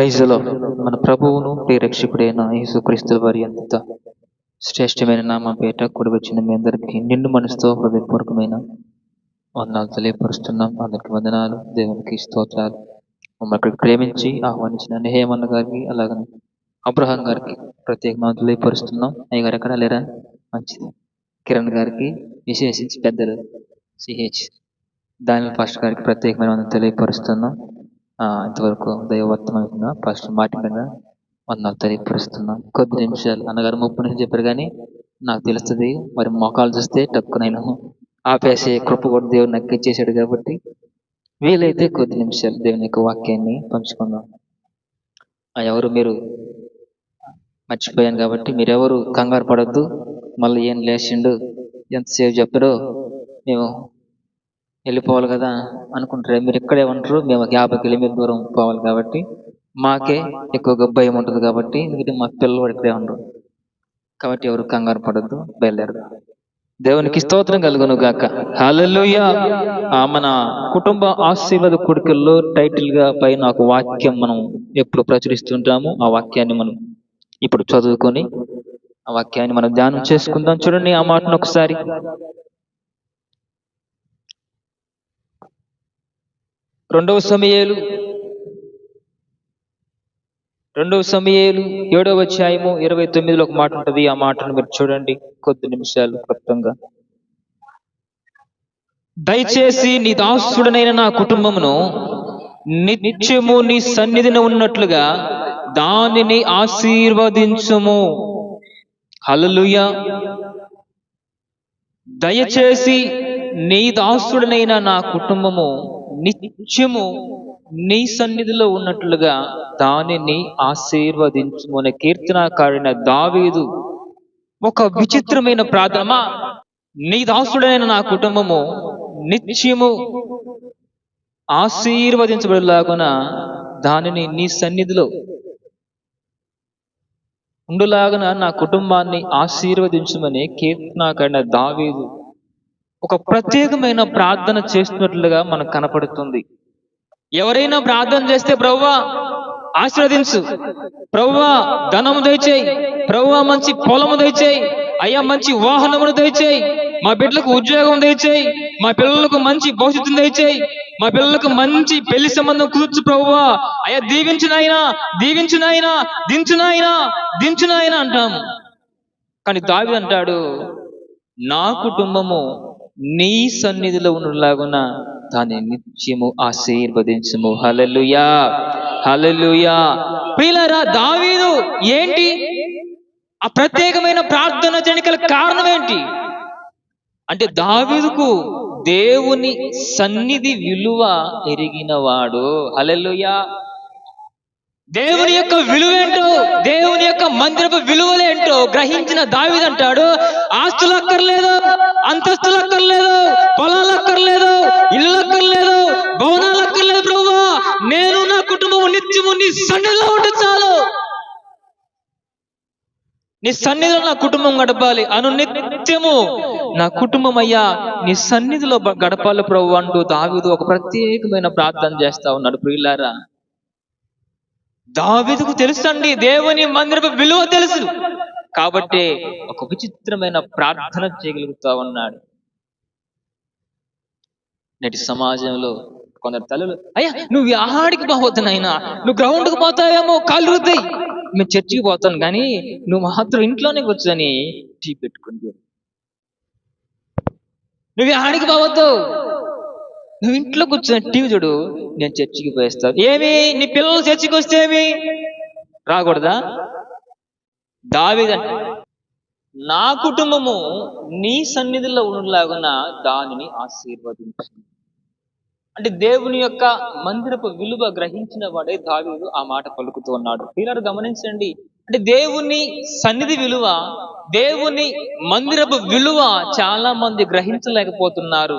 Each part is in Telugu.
ప్రైజ్లో మన ప్రభువును ప్రియరక్షకుడైన యేసుక్రీస్తుల వారి అంత శ్రేష్టమైన నామ పేట కూడి వచ్చిన మీ అందరికీ నిండు మనసుతో హృదయపూర్వకమైన వందనాలు తెలియపరుస్తున్నాం. అందరికి వందనాలు. దేవునికి స్తోత్రాలు. మమ్మల్ని ప్రేమించి ఆహ్వానించిన నెహేమన్న గారికి అలాగని అబ్రహాం గారికి ప్రత్యేకమైన తెలియపరుస్తున్నాం. అయ్య గారు ఎక్కడ లేరా? మంచిది. కిరణ్ గారికి విశేషించి పెద్దలు సిహెచ్ దాని ఫాస్ట్ గారికి ప్రత్యేకమైన తెలియపరుస్తున్నాం. ఇంతవరకు దైవవర్తమైన ఫస్ట్ మాటిగా వందనాలు తెలియపరుస్తున్నాం. కొద్ది నిమిషాలు అన్నగారు ముప్పై నిమిషాలు చెప్పారు కానీ నాకు తెలుస్తుంది మరి మోకాలు చూస్తే టక్కు నేను ఆపేసే కృప కూడా దేవుడు నాకు ఇచ్చేసాడు కాబట్టి వీలైతే కొద్ది నిమిషాలు దేవుని యొక్క వాక్యాన్ని పంచుకుందాం. ఎవరు మీరు? మర్చిపోయాను కాబట్టి మీరెవరు? కంగారు పడద్దు. మళ్ళీ ఏం లేచిండు? ఎంతసేపు చెప్పారో మేము వెళ్ళిపోవాలి కదా అనుకుంటారు. మీరు ఇక్కడే ఉంటారు మేము ఒక యాభై కిలోమీటర్ దూరం పోవాలి కాబట్టి మాకే ఎక్కువగా భయం ఉంటుంది కాబట్టి ఎందుకంటే మా పిల్లలు ఇక్కడే ఉండరు. కాబట్టి ఎవరు కంగారు పడద్దు బయలుదేరదు దేవునికి స్తోత్రం కలుగును గాక. హల్లెలూయా. ఆ మన కుటుంబ ఆశీర్వాద కొడుకుల్లో టైటిల్గా పైన ఒక వాక్యం మనం ఎప్పుడు ప్రచురిస్తుంటాము. ఆ వాక్యాన్ని మనం ఇప్పుడు చదువుకొని ఆ వాక్యాన్ని మనం ధ్యానం చేసుకుందాం. చూడండి ఆ మాటను ఒకసారి. రెండవ సమయాలు. రెండవ సమయాలు ఏడవ అధ్యాయము ఇరవై తొమ్మిదిలో ఒక మాట ఉంటుంది. ఆ మాటను మీరు చూడండి కొద్ది నిమిషాలు క్లుప్తంగా. దయచేసి నీ దాసుడనైన నా కుటుంబమును నిత్యము నీ సన్నిధిన ఉన్నట్లుగా దానిని ఆశీర్వదించుము. హలలుయ దయచేసి నీ దాసుడనైన నా కుటుంబము నిత్యము నీ సన్నిధిలో ఉన్నట్లుగా దానిని ఆశీర్వదించు అనే కీర్తనకారిన దావీదు. ఒక విచిత్రమైన ప్రార్థన నీ దాసుడైన నా కుటుంబము నిత్యము ఆశీర్వదించబడేలాగున దానిని నీ సన్నిధిలో ఉండులాగన నా కుటుంబాన్ని ఆశీర్వదించమని కీర్తనాకైన దావీదు ఒక ప్రత్యేకమైన ప్రార్థన చేస్తున్నట్లుగా మనకు కనపడుతుంది. ఎవరైనా ప్రార్థన చేస్తే ప్రవ్వా ఆశీర్వదించు. ప్రవ్వా ధనము దయచేయి. ప్రవ్వా మంచి పొలము దయచేయి. అయ్యా మంచి వాహనమును దయచేయి. మా బిడ్డలకు ఉద్యోగం దయచేయి. మా పిల్లలకు మంచి భవిష్యత్తును దయచేయి. మా పిల్లలకు మంచి పెళ్ళి సంబంధం కూర్చు ప్రభువా అయ్యా దీవించునాయనా దీవించునాయనా దించునాయనా దించునాయనా అంటాం కానీ దావి అంటాడు నా కుటుంబము నీ సన్నిధిలో ఉండలాగున దాన్ని నిత్యము ఆశీర్వదించము. హలలుయా హలలుయా ప్రియులారా దావీదు ఏంటి? ఆ ప్రత్యేకమైన ప్రార్థన జనికల కారణం ఏంటి? అంటే దావీదుకు దేవుని సన్నిధి విలువ ఎరిగినవాడు. హలలుయా దేవుని యొక్క విలువేంటో దేవుని యొక్క మందిరపు విలువలేంటో గ్రహించిన దావిదంటాడు ఆస్తులు అక్కర్లేదు అంతస్తులు అక్కర్లేదు పొలాలు అక్కర్లేదు ఇల్లు అక్కర్లేదు భవనాలు అక్కర్లేదు ప్రభు నేను నా కుటుంబం నిత్యము నీ సన్నిధిలో ఉంటే చాలు. నీ సన్నిధిలో నా కుటుంబం గడపాలి. అను నిత్యము నా కుటుంబం అయ్యా నీ సన్నిధిలో గడపాలి ప్రభు అంటూ దావిదు ఒక ప్రత్యేకమైన ప్రార్థన చేస్తా ఉన్నాడు ప్రియులారా. దావిదుకు తెలుసండి దేవుని మందిరపు విలువ తెలుసు. కాబట్టి ఒక విచిత్రమైన ప్రార్థన చేయగలుగుతా ఉన్నాడు. నేటి సమాజంలో కొందరు తల్లులు అయ్యా నువ్వు ఆడికి పోవద్దు నువ్వు గ్రౌండ్కి పోతావేమో కాళ్ళు రుద్దాయి. మేము చర్చికి పోతాను కానీ నువ్వు మాత్రం ఇంట్లోనే కూర్చొని టీ పెట్టుకుంది నువ్వు ఆడికి పోవద్దు. నువ్వు ఇంట్లో కూర్చొని టీవీ చూడు. నేను చర్చికి పోయేస్తాను ఏమి? నీ పిల్లలు చర్చికి వస్తే ఏమి? రాకూడదా? దావిదంట నా కుటుంబము నీ సన్నిధిలో ఉండలాగున దానిని ఆశీర్వదించింది అంటే దేవుని యొక్క మందిరపు విలువ గ్రహించిన వాడే దావీదు ఆ మాట పలుకుతూ ఉన్నాడు. పిల్లలు గమనించండి. అంటే దేవుని సన్నిధి విలువ దేవుని మందిరపు విలువ చాలా మంది గ్రహించలేకపోతున్నారు.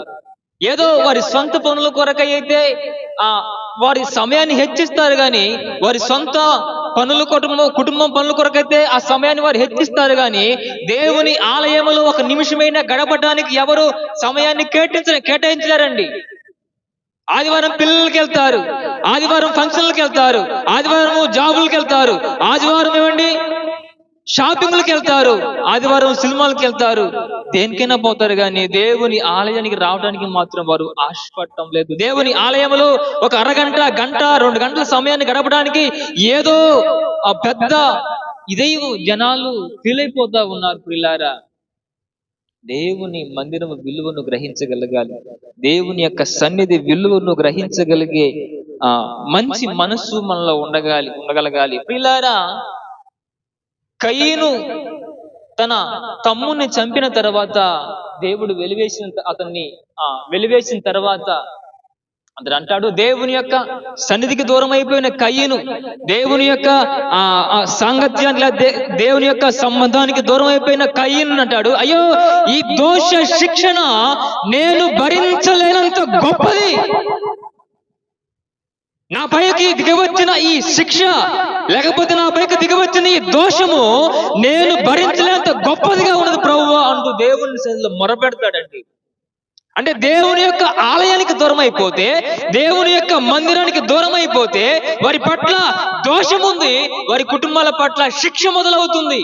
ఏదో వారి సొంత పనుల కొరకై అయితే ఆ వారి సమయాన్ని హెచ్చిస్తారు కానీ వారి సొంత పనుల కుటుంబం కుటుంబం పనుల కొరకైతే ఆ సమయాన్ని వారు హెచ్చిస్తారు కానీ దేవుని ఆలయంలో ఒక నిమిషమైనా గడపడానికి ఎవరు సమయాన్ని కేటాయించ కేటాయించారండి ఆదివారం పిల్లలకి వెళ్తారు ఆదివారం ఫంక్షన్లకు వెళ్తారు ఆదివారం జాబులకు వెళ్తారు ఆదివారం ఏమండి? షాపింగ్లకు వెళ్తారు ఆదివారం సినిమాలకు వెళ్తారు. దేనికైనా పోతారు కానీ దేవుని ఆలయానికి రావడానికి మాత్రం వారు ఆశపడటం లేదు. దేవుని ఆలయంలో ఒక అరగంట గంట రెండు గంటల సమయాన్ని గడపడానికి ఏదో ఆ పెద్ద ఇదే జనాలు ఫీల్ అయిపోతా ఉన్నారు పిల్లారా దేవుని మందిరము విలువను గ్రహించగలగాలి. దేవుని యొక్క సన్నిధి విలువను గ్రహించగలిగే ఆ మంచి మనస్సు మనలో ఉండగాలి ఉండగలగాలి. పిల్లారా కయ్యను తన తమ్ముని చంపిన తర్వాత దేవుడు వెలివేసిన అతన్ని ఆ వెలివేసిన తర్వాత అతడు అంటాడు దేవుని యొక్క సన్నిధికి దూరం అయిపోయిన కయ్యను దేవుని యొక్క ఆ సాంగత్యానికి దేవుని యొక్క సంబంధానికి దూరం అయిపోయిన కయ్యను అంటాడు. అయ్యో ఈ దోష శిక్షణ నేను భరించలేనంత గొప్పది. నా పైకి దిగవచ్చిన ఈ శిక్ష లేకపోతే నా పైకి దిగవచ్చిన ఈ దోషము నేను భరించలేంత గొప్పదిగా ఉన్నది ప్రభువా అంటూ దేవుని సన్నిధిలో మొరపెడతాడండి. అంటే దేవుని యొక్క ఆలయానికి దూరం అయిపోతే దేవుని యొక్క మందిరానికి దూరం అయిపోతే వారి పట్ల దోషం ఉంది వారి కుటుంబాల పట్ల శిక్ష మొదలవుతుంది.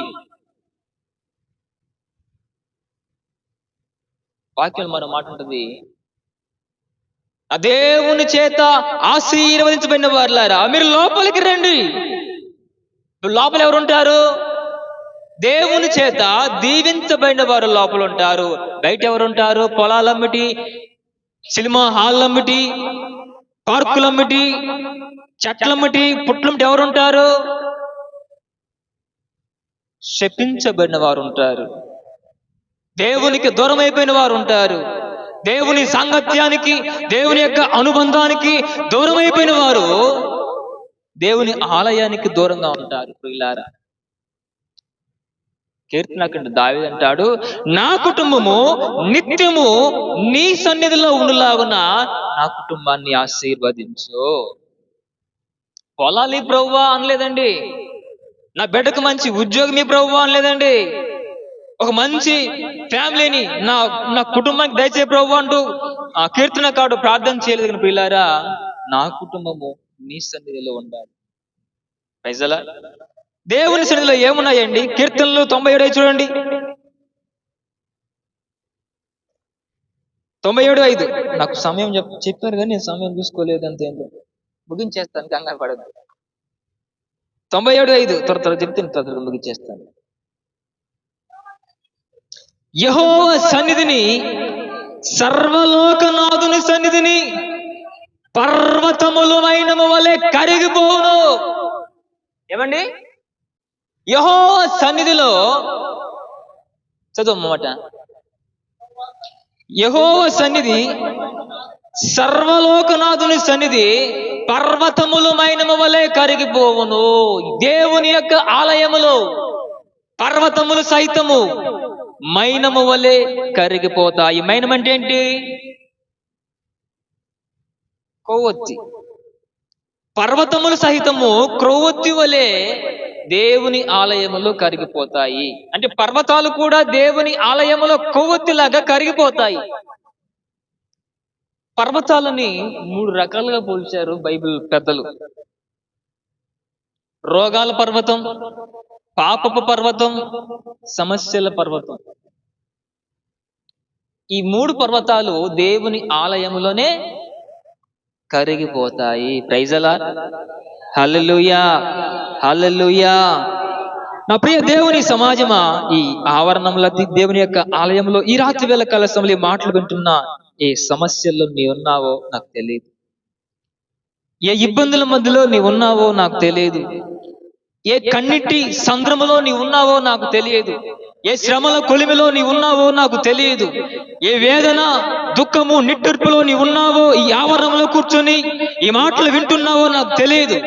వాక్యం మన మాట ఉంటుంది. ఆ దేవుని చేత ఆశీర్వదించబడిన వారులారా మీరు లోపలికి రండి. లోపల ఎవరు ఉంటారు దేవుని చేత దీవించబడిన వారు లోపల ఉంటారు. బయట ఎవరు ఉంటారు పొలాలమ్మటి సినిమా హాల్లమ్మటి పార్కులమ్మటి చెట్లమ్మటి పుట్లమ్మటి ఎవరు ఉంటారు శపించబడిన వారు ఉంటారు దేవునికి దూరం అయిపోయిన వారు ఉంటారు దేవుని సాంగత్యానికి దేవుని యొక్క అనుబంధానికి దూరమైపోయిన వారు దేవుని ఆలయానికి దూరంగా ఉంటారు ప్రియులారా. కీర్తనకండి దావి అంటాడు నా కుటుంబము నిత్యము నీ సన్నిధిలో ఉండులాగున నా కుటుంబాన్ని ఆశీర్వదించు. పొలాలి ప్రవ్వా అనలేదండి. నా బిడ్డకు మంచి ఉద్యోగం ఈ ప్రవ్వా అనలేదండి. ఒక మంచి ఫ్యామిలీని నా నా కుటుంబానికి దయచే ప్రభు అంటూ ఆ కీర్తనకాడు ప్రార్థన చేయలేదు కానీ పిల్లారా నా కుటుంబము నీ సన్నిధిలో ఉండాలి. ప్రజలా దేవుని సన్నిధిలో ఏమున్నాయండి? కీర్తనలు తొంభై ఏడు చూడండి. తొంభై ఏడు ఐదు. నాకు సమయం చెప్ చెప్పారు కానీ నేను సమయం చూసుకోలేదు అంతే ఏంటో ముగించేస్తాను కంగారు పడదు తొంభై ఏడు ఐదు. త్వర త్వర చెప్తే త్వర త్వర ముగించేస్తాను. యహోవ సన్నిధిని సర్వలోకనాథుని సన్నిధిని పర్వతములమైన వలె కరిగిపోవును. ఏమండి? యహోవ సన్నిధిలో చదువు మాట యహోవ సన్నిధి సర్వలోకనాథుని సన్నిధి పర్వతములమైన వలె కరిగిపోవును. దేవుని యొక్క ఆలయములో పర్వతములు సైతము మైనము వలె కరిగిపోతాయి. మైనం అంటే ఏంటి? కొవ్వొత్తి పర్వతములు సహితము క్రొవ్వొత్తి వలె దేవుని ఆలయములు కరిగిపోతాయి. అంటే పర్వతాలు కూడా దేవుని ఆలయములో కొవ్వొత్తిలాగా కరిగిపోతాయి. పర్వతాలని మూడు రకాలుగా పోల్చారు బైబిల్ పెద్దలు. రోగాల పర్వతం పాపపు పర్వతం సమస్యల పర్వతం. ఈ మూడు పర్వతాలు దేవుని ఆలయములోనే కరిగిపోతాయి. ప్రైజలా హలలుయా హలలుయా నా ప్రియ దేవుని సమాజమా ఈ ఆవరణంలో దేవుని యొక్క ఆలయంలో ఈ రాత్రి వేళ కలసంలో మాటలు వింటున్న ఏ సమస్యల్లో నీ ఉన్నావో నాకు తెలియదు ఏ ఇబ్బందుల మధ్యలో నీ ఉన్నావో నాకు తెలియదు ఏ కన్నిటి సంద్రములో నీ ఉన్నావో నాకు తెలియదు. ఏ శ్రమల కొలిమిలో నీ ఉన్నావో నాకు తెలియదు. ఏ వేదన దుఃఖము నిట్టూర్పులో నీ ఉన్నావో ఈ ఆవరణంలో కూర్చొని ఈ మాటలు వింటున్నావో నాకు తెలియదు.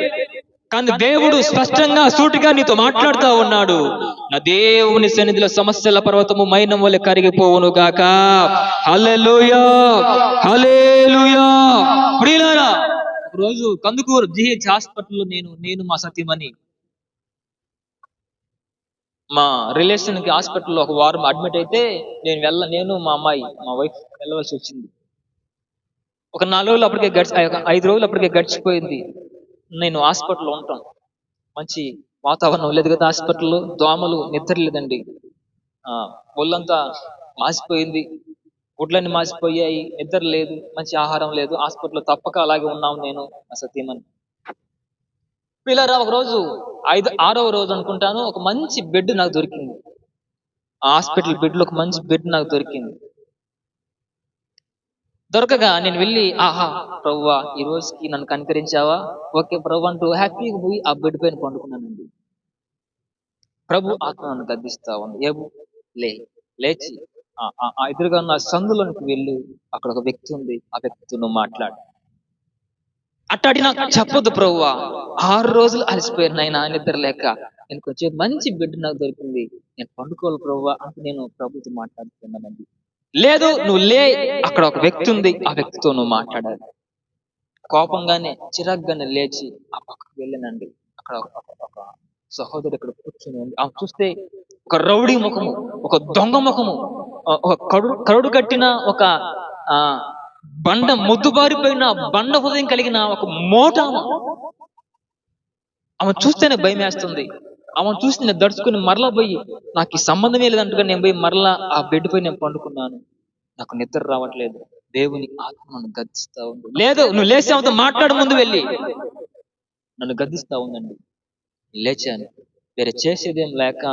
కానీ దేవుడు స్పష్టంగా సూటిగా నీతో మాట్లాడుతూ ఉన్నాడు. నా దేవుని సన్నిధిలో సమస్యల పర్వతము మైనం వల్ల కరిగిపోవును గాక. Hallelujah hallelujah. ప్రియులారా రోజు కందుకూరు జిహెచ్ హాస్పిటల్లో నేను నేను మా సత్యమని మా రిలేషన్కి హాస్పిటల్లో ఒక వారం అడ్మిట్ అయితే నేను వెళ్ళ నేను మా అమ్మాయి మా వైఫ్ వెళ్ళవలసి వచ్చింది. ఒక నాలుగు రోజులు అప్పటికే గడిచి ఐదు రోజులు అప్పటికే గడిచిపోయింది. నేను హాస్పిటల్లో ఉంటాను. మంచి వాతావరణం లేదు కదా హాస్పిటల్లో దోమలు నిద్ర లేదండి ఆ, ఒళ్ళంతా మాసిపోయింది. గుడ్లన్నీ మాసిపోయాయి నిద్ర లేదు మంచి ఆహారం లేదు. హాస్పిటల్లో తప్పక అలాగే ఉన్నాం నేను నా పిల్లరా ఒక రోజు ఐదు ఆరవ రోజు అనుకుంటాను. ఒక మంచి బెడ్ నాకు దొరికింది. ఆ హాస్పిటల్ బెడ్లో ఒక మంచి బెడ్ నాకు దొరికింది. దొరకగా నేను వెళ్ళి ఆహా ప్రవ్వా ఈ రోజుకి నన్ను కనికరించావా? ఓకే ప్రభు అంటూ హ్యాపీగా పోయి ఆ బెడ్ పైన పండుకున్నానండి. ప్రభు ఆత్మ నన్ను గద్దిస్తా ఉంది ఏబు లే లేచి ఆ- ఎదురుగా ఉన్న సందులోనికి వెళ్ళి. అక్కడ ఒక వ్యక్తి ఉంది. ఆ వ్యక్తితో నువ్వు మాట్లాడు. అట్టాడి నాకు చెప్పొద్దు ప్రభువా ఆరు రోజులు అలసిపోయాను నాయన నిద్ర లేక. నేను కొంచెం మంచి బిడ్డ నాకు దొరికింది. నేను పండుకోవాలి ప్రభువా అంటే నేను ప్రభుత్వం మాట్లాడుతున్నానండి. లేదు నువ్వు లే అక్కడ ఒక వ్యక్తి ఉంది. ఆ వ్యక్తితో నువ్వు మాట్లాడాలి. కోపంగానే చిరాగ్గానే లేచి ఆ పక్కకు వెళ్ళానండి. అక్కడ ఒక- ఒక- సహోదరు ఇక్కడ కూర్చుని ఉంది. ఆమె చూస్తే ఒక రౌడీ ముఖము ఒక దొంగ ముఖము ఒక కరుడు కరుడు కట్టిన ఒక ఆ బండ మొద్దుబారిపోయిన బండ హృదయం కలిగిన ఒక మోట ఆమె. చూస్తేనే భయం వేస్తుంది ఆమె చూసి నేను దడుచుకుని మరలా పోయి నాకు ఈ సంబంధమే లేదంటుగా నేను పోయి మరలా ఆ బెడ్ పై నేను పండుకున్నాను. నాకు నిద్ర రావట్లేదు. దేవుని ఆత్మ నన్ను గద్దిస్తా ఉంది. లేదు నువ్వు లేచి ఆమెతో మాట్లాడు ముందు వెళ్ళి. నన్ను గద్దిస్తా ఉందండి. లేచాను. వేరే చేసేదేం లేక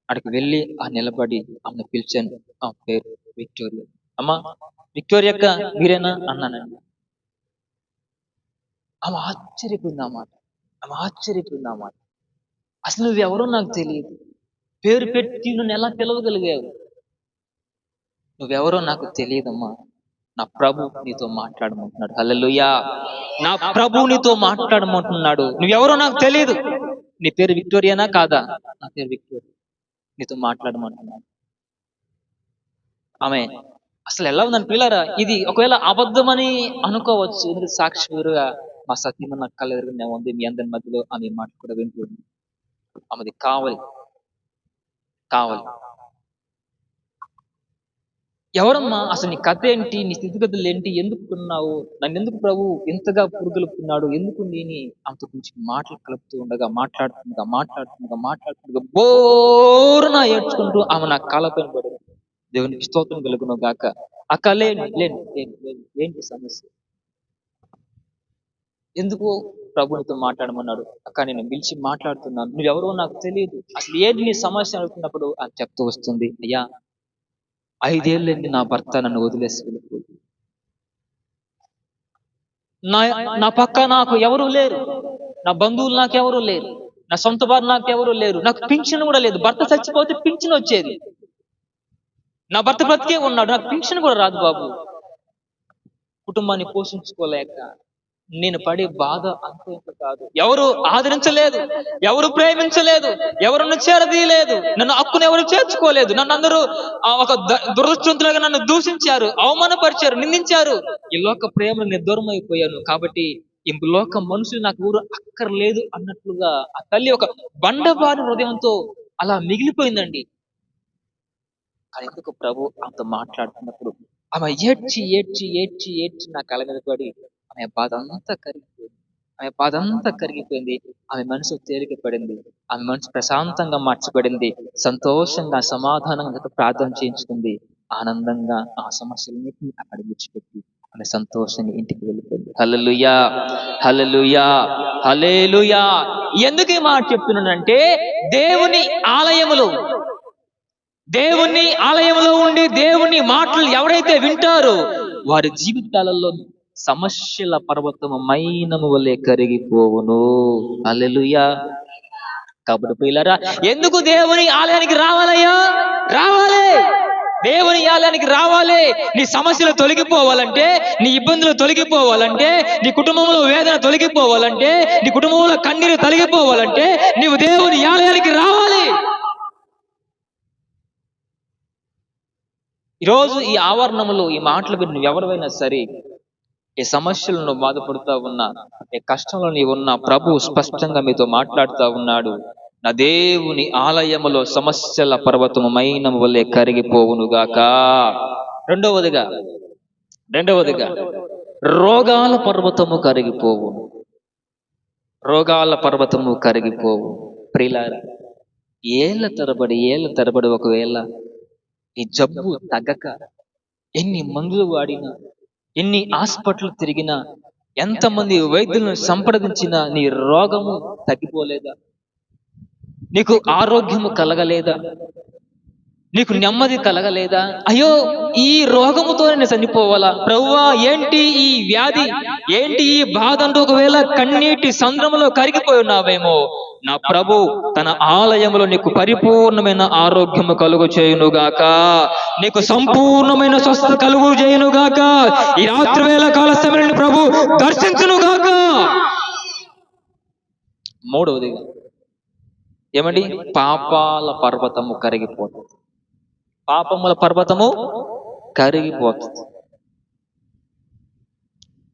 అక్కడికి వెళ్ళి ఆ నిలబడి ఆమెను పిలిచాను. ఆ పేరు విక్టోరియా. అమ్మా విక్టోరియా అక్క మీరేనా అన్నానండి ఆమె ఆశ్చర్యపోయింది ఆ మాట ఆమె ఆశ్చర్యపోయింది ఆ మాట అసలు నువ్వెవరో నాకు తెలియదు. పేరు పెట్టి నన్ను ఎలా పిలవగలిగావు? నువ్వెవరో నాకు తెలియదమ్మా. నా ప్రభు నీతో మాట్లాడమంటున్నాడు. హల్లెలూయా. నా ప్రభు నీతో మాట్లాడమంటున్నాడు. నువ్వెవరో నాకు తెలియదు. నీ పేరు విక్టోరియానా కాదా? నా పేరు విక్టోరియా. నీతో మాట్లాడమంటున్నాడు. ఆమె అసలు ఎలా ఉందని పిల్లరా? ఇది ఒకవేళ అబద్ధమని అనుకోవచ్చు. ఎందుకంటే సాక్షిగా మా సత్యమ్మ నా కళ్ళ నేను ఉంది. మీ అందరి మధ్యలో ఆమె మాట కూడా వింటుంది ఆమెది కావాలి. కావాలి. ఎవరమ్మా? అసలు నీ కథ ఏంటి? నీ స్థితిగతులు ఏంటి? ఎందుకున్నావు నన్ను ఎందుకు ప్రభు ఎంతగా పురుగలుపుతున్నాడు? ఎందుకు నేను అంత గురించి మాటలు కలుపుతూ ఉండగా మాట్లాడుతుండగా మాట్లాడుతుండగా మాట్లాడుతుండగా బోరున ఏడ్చుకుంటూ ఆమె నా కాళ్ళపైన పడింది. దేవునికి స్తోత్రం కలుగును గాక. అక్క లేని లేని లేని లేని. ఏంటి సమస్య? ఎందుకు ప్రభునితో మాట్లాడమన్నాడు అక్క నేను పిలిచి మాట్లాడుతున్నాను. నువ్వెవరో నాకు తెలియదు. అసలు ఏది నీ సమస్య అడుగుతున్నప్పుడు అది చెప్తూ వస్తుంది. అయ్యా ఐదేళ్ళండి నా భర్త నన్ను వదిలేసి వెళ్ళిపోయింది. నా నా పక్క నాకు ఎవరు లేరు. నా బంధువులు నాకు ఎవరు లేరు. నా సొంత వారు నాకు ఎవరు లేరు. నాకు పింఛన్ కూడా లేదు. భర్త చచ్చిపోతే పింఛన్ వచ్చేది నా భర్త బ్రతికే ఉన్నాడు. నాకు పింఛన్ కూడా రాదు బాబు. కుటుంబాన్ని పోషించుకోలేక నేను పడే బాధ అంత కాదు. ఎవరు ఆదరించలేదు ఎవరు ప్రేమించలేదు ఎవరు చేరదీయలేదు నన్ను హక్కును ఎవరు చేర్చుకోలేదు నన్ను అందరూ ఆ, ఒక దురదృష్టవంతులుగా నన్ను దూషించారు అవమానపరిచారు నిందించారు. ఈ లోక ప్రేమలు నేను దూరం అయిపోయాను కాబట్టి ఈ లోక మనుషులు నాకు ఊరు అక్కర్లేదు అన్నట్లుగా ఆ తల్లి ఒక బండబారి హృదయంతో అలా మిగిలిపోయిందండి. ఎందుకు ప్రభు ఆమెతో మాట్లాడుతున్నప్పుడు ఆమె ఏడ్చి ఏడ్చి ఏడ్చి ఏడ్చి నా కళ మీద పడి ఆమె బాధ అంతా కరిగిపోయింది. ఆమె బాధ అంతా కరిగిపోయింది. ఆమె మనసు తేలిక పడింది. ఆమె మనసు ప్రశాంతంగా మార్చబడింది. సంతోషంగా సమాధానంగా ప్రార్థన చేయించుకుంది. ఆనందంగా ఆ సమస్యలన్నింటినీ అక్కడ విడిచిపెట్టి ఆమె సంతోషంగా ఇంటికి వెళ్ళిపోయింది. హలలుయా హలలుయా హలేలుయా ఎందుకు ఈ మాట చెప్తున్నానంటే దేవుని ఆలయములు దేవుని ఆలయంలో ఉండి దేవుని మాటలు ఎవరైతే వింటారో వారి జీవితాలలో సమస్యల పర్వతము మైనము వలె కరిగిపోవును. అల్లెలుయా కాబట్టి పిల్లరా ఎందుకు దేవుని ఆలయానికి రావాలయ్యా? రావాలి. దేవుని ఆలయానికి రావాలి. నీ సమస్యలు తొలగిపోవాలంటే నీ ఇబ్బందులు తొలగిపోవాలంటే నీ కుటుంబంలో వేదన తొలగిపోవాలంటే నీ కుటుంబంలో కన్నీరు తొలగిపోవాలంటే నీవు దేవుని ఆలయానికి రావాలి. ఈరోజు ఈ ఆవరణములు ఈ మాటలు విని ఎవరివైనా సరే ఏ సమస్యలను బాధపడుతూ ఉన్నా ఏ కష్టంలో నీవు ఉన్నా ప్రభు స్పష్టంగా మీతో మాట్లాడుతూ ఉన్నాడు. నా దేవుని ఆలయములో సమస్యల పర్వతము మైనము వల్లే కరిగిపోవునుగాక రెండవదిగా రెండవదిగా రోగాల పర్వతము కరిగిపోవు రోగాల పర్వతము కరిగిపోవు ప్రిలారా ఏళ్ళ తరబడి ఏళ్ళ తరబడి ఒకవేళ ఈ జబ్బు తగ్గక ఎన్ని మందులు వాడినా ఎన్ని హాస్పిటల్ తిరిగినా ఎంతమంది వైద్యులను సంప్రదించినా నీ రోగము తగ్గిపోలేదా? నీకు ఆరోగ్యము కలగలేదా? నీకు నెమ్మది కలగలేదా? అయ్యో ఈ రోగముతో నేను చనిపోవాలా? ప్రవ్వా ఏంటి ఈ వ్యాధి? ఏంటి ఈ బాధ? అంటూ ఒకవేళ కన్నీటి సంద్రములో కరిగిపోయి ఉన్నావేమో? నా ప్రభు తన ఆలయంలో నీకు పరిపూర్ణమైన ఆరోగ్యము కలుగు చేయునుగాక. నీకు సంపూర్ణమైన స్వస్థత కలుగు చేయునుగాక. ఈ రాత్రి వేళ కాల సమయంలో ప్రభు దర్శించునుగాక. మూడవదిగా ఏమండి? పాపాల పర్వతము కరిగిపోతుంది. పాపముల పర్వతము కరిగిపోతుంది.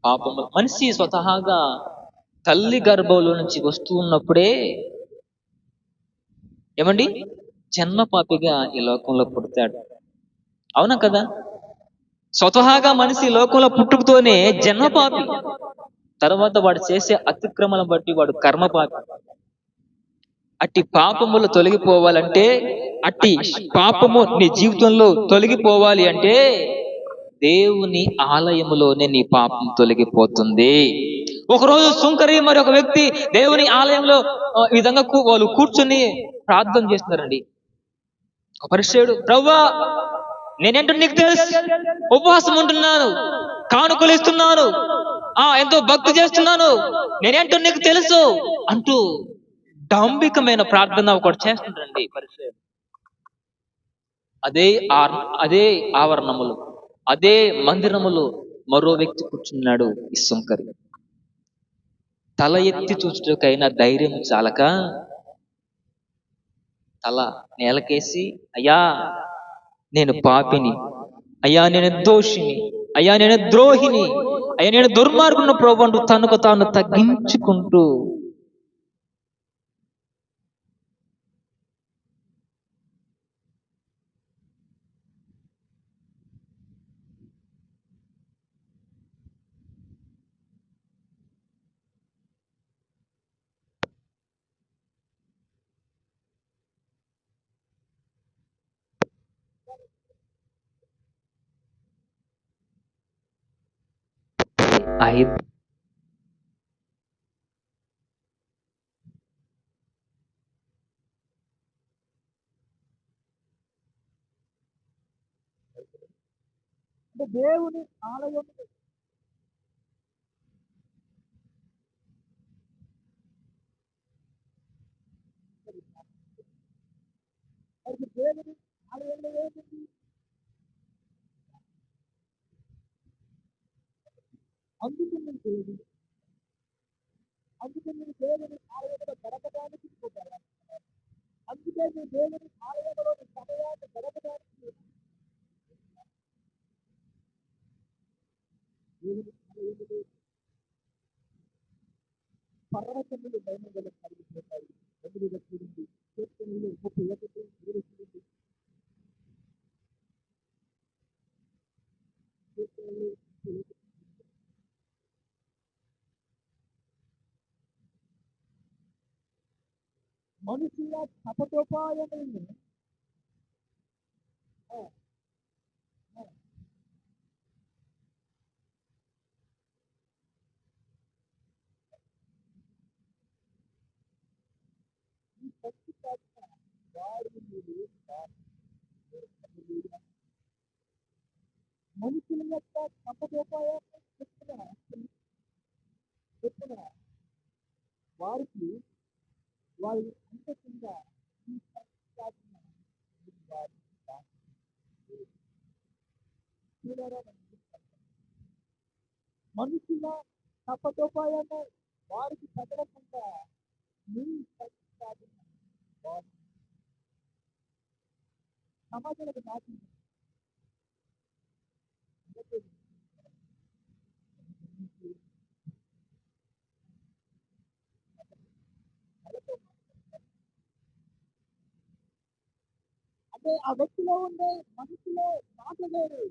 పాపము మనిషి స్వతహాగా తల్లి గర్భంలో నుంచి వస్తూ ఉన్నప్పుడే ఏమండి? జన్మ పాపిగా ఈ లోకంలో పుడతాడు. అవునా కదా? స్వతహాగా మనిషి ఈ లోకంలో పుట్టుకతోనే జన్మ పాపి. తర్వాత వాడు చేసే అతిక్రమలను బట్టి వాడు కర్మ పాపి. అట్టి పాపములు తొలగిపోవాలంటే అట్టి పాపము నీ జీవితంలో తొలగిపోవాలి అంటే దేవుని ఆలయములోనే నీ పాపం తొలగిపోతుంది. ఒకరోజు సుంకరి మరి ఒక వ్యక్తి దేవుని ఆలయంలో ఈ విధంగా వాళ్ళు కూర్చుని ప్రార్థన చేస్తున్నారండి. పరిశ్రయుడు ప్రవ్వా నేనేంటో నీకు తెలుసు. ఉపవాసం ఉంటున్నాను. కానుకలు ఇస్తున్నాను. ఆ ఎంతో భక్తి చేస్తున్నాను. నేనేంటో నీకు తెలుసు. అంటూ డాంబికమైన ప్రార్థన ఒకటి చేస్తుంటండి పరిశ్రయుడు అదే అదే ఆవరణములు అదే మందిరములో మరో వ్యక్తి కూర్చున్నాడు ఈ సుంకరి తల ఎత్తి చూచుటకైనా ధైర్యం చాలక తల నేలకేసి అయ్యా నేను పాపిని అయ్యా నేను దోషిని అయ్యా నేను ద్రోహిని అయ్యా నేను దుర్మార్గుని ప్రభు అంటూ తనకు తాను తగ్గించుకుంటూ ఐదు అంటే దేవుని ఆలయం మరి దేవుని ఆలయంలో ఏముంది అందుకు నేను దేవుడు అందుకే నేను దేవుని ఆలయంలో గడపడానికి అందుకే నేను దేవుని ఆలయంలో సమయాన్ని గడపడానికి పర్వతములు దైనంగల కలిగిపోతాయి. ఎదురుగా చూడండి కీర్తనలు ముప్పై ఒకటి ఇరవై చూడండి కీర్తనలు ముప్పై ఒకటి. మనుషుల తపతోపాయములను ఆ, ఆ, ఈ శక్తి కాక వారి మీరు మనుషుల యొక్క తపతోపాయాన్ని చెప్పిన చెప్పిన వారికి వారి అంతకుండా కింద మనుషుల తపతోపాయాన్ని వారికి తగలకుండా మీ సమాజాలకు నాటి అంటే ఆ వ్యక్తిలో ఉండే మనసులో మాట వేరు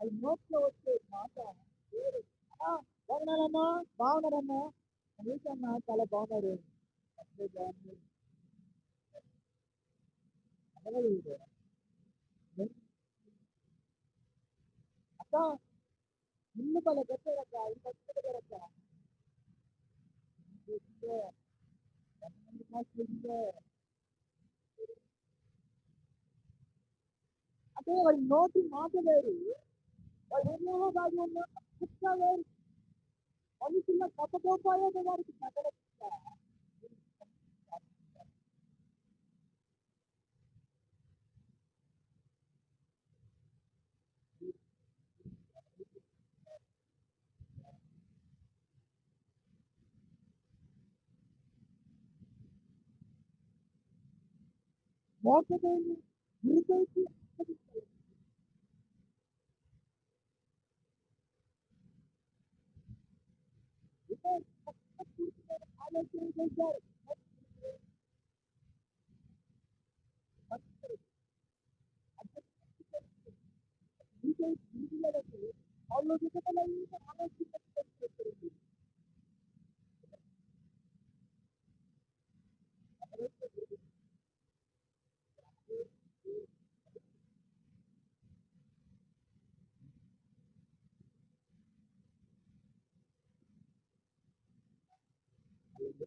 అది నోట్లో వచ్చే మాట వేరు ఆ, బాగున్నారమ్మా బాగున్నారమ్మా నీకన్నా చాలా బాగున్నారు అప్పుడే బాగుంది. అడగలేదు. అక్క ఇల్లు పలు పెట్టారక్క ఇంత పెట్టారక్క ఎంతమంది మాకు తెలిసిందే. అంటే వాళ్ళ నోటి మాట వేరు వాళ్ళు ఎన్నో దాగి ఉన్న కుక్క వేరు మనుషుల్లో తప్పకపోయేది వారికి తగలకుండా మోసపోయి గురిపైకి అప్పగిస్తారు. ఇదే పక్క కూర్చుని ఆలోచన చేశారు వాళ్ళు విధములైన ఆలోచించారు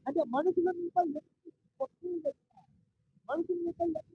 అంటే మనుషుల మీద ఎన్ని పక్షులు పెట్టినా మనుషుల మీద ఎన్ని శక్తులు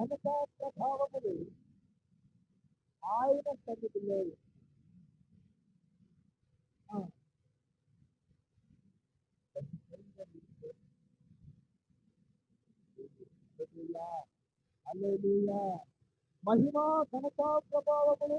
ఘనత ప్రభావములు ఆయన సన్నిధిలో ఆ. హల్లెలూయా. హల్లెలూయా. మహిమ ఘనత ప్రభావములు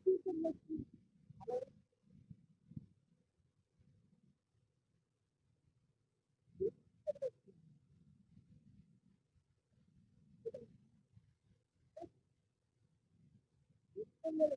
ఆఫీసుల్లో పిల్లలు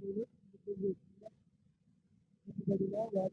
కూడా ఆయన